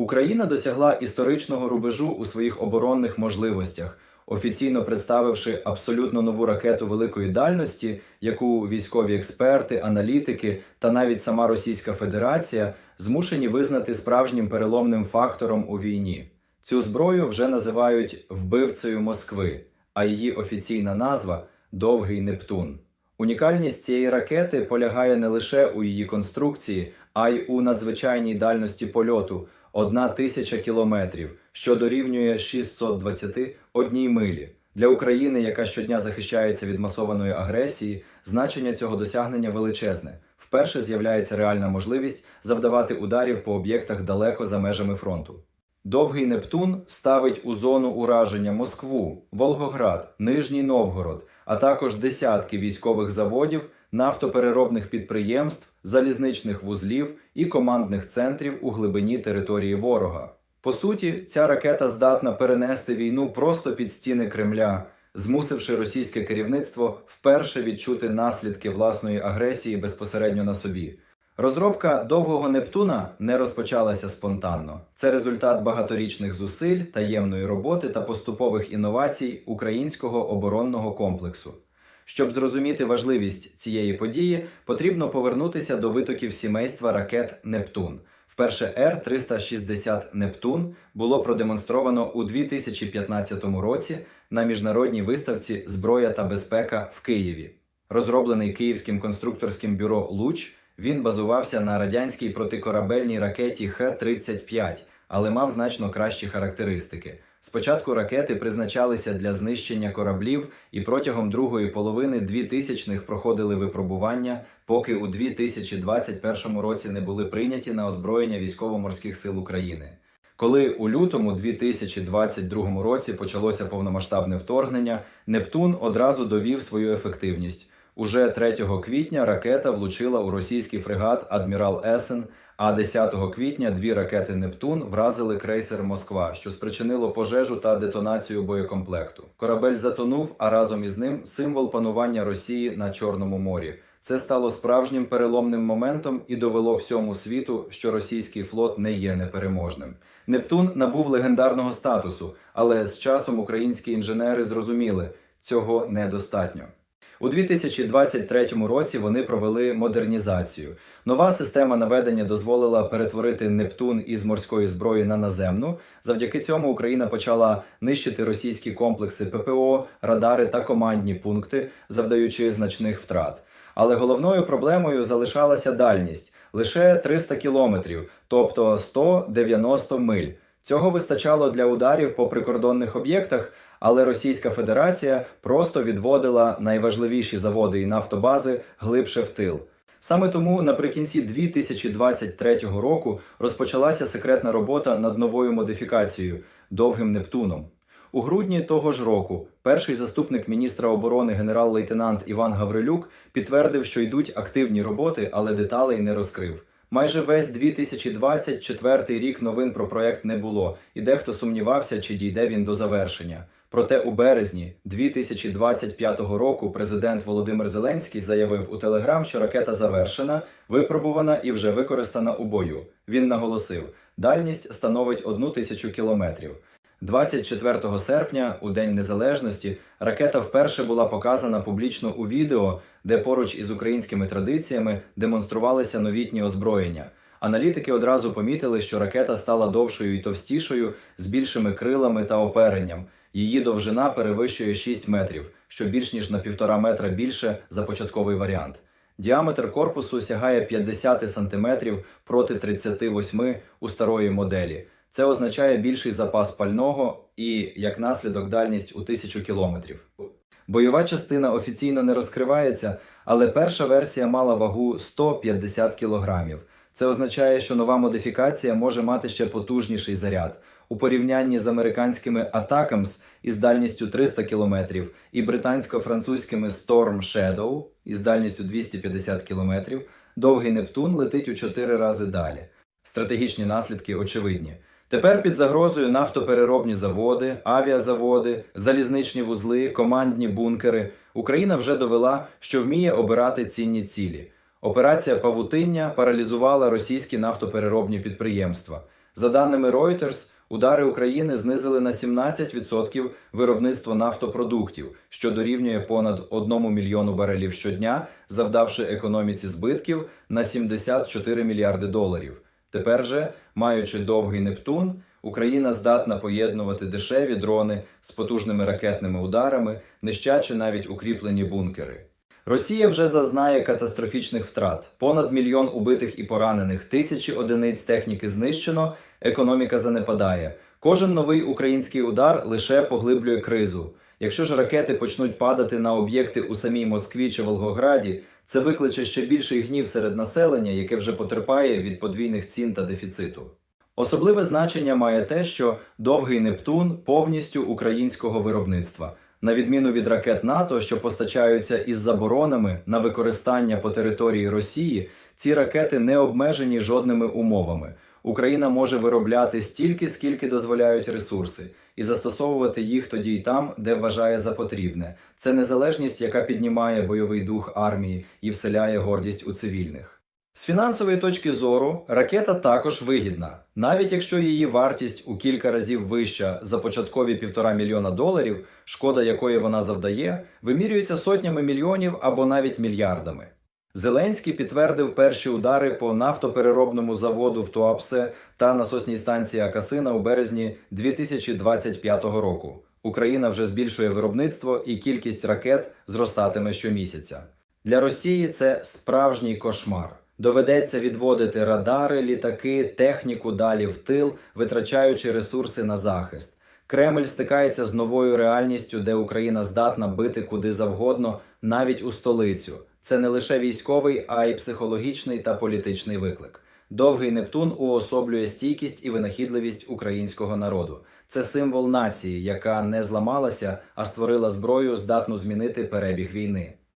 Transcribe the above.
Україна досягла історичного рубежу у своїх оборонних можливостях, офіційно представивши абсолютно нову ракету великої дальності, яку військові експерти, аналітики та навіть сама Російська Федерація змушені визнати справжнім переломним фактором у війні. Цю зброю вже називають вбивцею Москви, а її офіційна назва Довгий Нептун. Унікальність цієї ракети полягає не лише у її конструкції, а й у надзвичайній дальності польоту одна тисяча кілометрів, що дорівнює 621 милі. Для України, яка щодня захищається від масованої агресії, значення цього досягнення величезне. Вперше з'являється реальна можливість завдавати ударів по об'єктах далеко за межами фронту. Довгий Нептун ставить у зону ураження Москву, Волгоград, Нижній Новгород, а також десятки військових заводів, нафтопереробних підприємств, залізничних вузлів і командних центрів у глибині території ворога. По суті, ця ракета здатна перенести війну просто під стіни Кремля, змусивши російське керівництво вперше відчути наслідки власної агресії безпосередньо на собі. Розробка довгого Нептуна не розпочалася спонтанно. Це результат багаторічних зусиль, таємної роботи та поступових інновацій українського оборонного комплексу. Щоб зрозуміти важливість цієї події, потрібно повернутися до витоків сімейства ракет Нептун. Вперше Р-360 Нептун було продемонстровано у 2015 році на міжнародній виставці Зброя та безпека в Києві. Розроблений Київським конструкторським бюро Луч. Він базувався на радянській протикорабельній ракеті Х-35, але мав значно кращі характеристики. Спочатку ракети призначалися для знищення кораблів і протягом другої половини 2000-х проходили випробування, поки у 2021 році не були прийняті на озброєння військово-морських сил України. Коли у лютому 2022 році почалося повномасштабне вторгнення, Нептун одразу довів свою ефективність. Уже 3 квітня ракета влучила у російський фрегат Адмірал Есен, а 10 квітня дві ракети Нептун вразили крейсер Москва, що спричинило пожежу та детонацію боєкомплекту. Корабель затонув, а разом із ним символ панування Росії на Чорному морі. Це стало справжнім переломним моментом і довело всьому світу, що російський флот не є непереможним. Нептун набув легендарного статусу, але з часом українські інженери зрозуміли, цього недостатньо. У 2023 році вони провели модернізацію. Нова система наведення дозволила перетворити Нептун із морської зброї на наземну. Завдяки цьому Україна почала нищити російські комплекси ППО, радари та командні пункти, завдаючи значних втрат. Але головною проблемою залишалася дальність лише 300 кілометрів, тобто 190 миль. Цього вистачало для ударів по прикордонних об'єктах, але Російська Федерація просто відводила найважливіші заводи і нафтобази глибше в тил. Саме тому наприкінці 2023 року розпочалася секретна робота над новою модифікацією довгим Нептуном. У грудні того ж року перший заступник міністра оборони генерал-лейтенант Іван Гаврилюк підтвердив, що йдуть активні роботи, але деталей не розкрив. Майже весь 2024 рік новин про проект не було, і дехто сумнівався, чи дійде він до завершення. Проте у березні 2025 року президент Володимир Зеленський заявив у Телеграм, що ракета завершена, випробувана і вже використана у бою. Він наголосив, дальність становить одну тисячу кілометрів. 24 серпня, у День Незалежності, ракета вперше була показана публічно у відео, де поруч із українськими традиціями демонструвалися новітні озброєння. Аналітики одразу помітили, що ракета стала довшою і товстішою, з більшими крилами та оперенням. Її довжина перевищує 6 метрів, що більш ніж на півтора метра більше за початковий варіант. Діаметр корпусу сягає 50 см проти 38 у старої моделі. Це означає більший запас пального і, як наслідок, дальність у тисячу кілометрів. Бойова частина офіційно не розкривається, але перша версія мала вагу 150 кілограмів. Це означає, що нова модифікація може мати ще потужніший заряд. У порівнянні з американськими Атакамс із дальністю 300 км і британсько-французькими Storm Shadow із дальністю 250 км, довгий Нептун летить у 4 рази далі. Стратегічні наслідки очевидні. Тепер під загрозою нафтопереробні заводи, авіазаводи, залізничні вузли, командні бункери. Україна вже довела, що вміє обирати цінні цілі. Операція Павутиння паралізувала російські нафтопереробні підприємства. За даними Reuters, удари України знизили на 17% виробництво нафтопродуктів, що дорівнює понад 1 мільйону барелів щодня, завдавши економіці збитків на 74 мільярди доларів. Тепер же, маючи довгий Нептун, Україна здатна поєднувати дешеві дрони з потужними ракетними ударами, нищачи навіть укріплені бункери. Росія вже зазнає катастрофічних втрат: понад мільйон убитих і поранених, тисячі одиниць техніки знищено, економіка занепадає. Кожен новий український удар лише поглиблює кризу. Якщо ж ракети почнуть падати на об'єкти у самій Москві чи Волгограді, це викличе ще більший гнів серед населення, яке вже потерпає від подвійних цін та дефіциту. Особливе значення має те, що довгий Нептун повністю українського виробництва. На відміну від ракет НАТО, що постачаються із заборонами на використання по території Росії, ці ракети не обмежені жодними умовами. Україна може виробляти стільки, скільки дозволяють ресурси, і застосовувати їх тоді й там, де вважає за потрібне. Це незалежність, яка піднімає бойовий дух армії і вселяє гордість у цивільних. З фінансової точки зору ракета також вигідна, навіть якщо її вартість у кілька разів вища за початкові півтора мільйона доларів, шкода якої вона завдає, вимірюється сотнями мільйонів або навіть мільярдами. Зеленський підтвердив перші удари по нафтопереробному заводу в Туапсе та насосній станції Акасина у березні 2025 року. Україна вже збільшує виробництво і кількість ракет зростатиме щомісяця. Для Росії це справжній кошмар. Доведеться відводити радари, літаки, техніку далі в тил, витрачаючи ресурси на захист. Кремль стикається з новою реальністю, де Україна здатна бити куди завгодно, навіть у столицю. Це не лише військовий, а й психологічний та політичний виклик. Довгий Нептун уособлює стійкість і винахідливість українського народу. Це символ нації, яка не зламалася, а створила зброю, здатну змінити перебіг війни.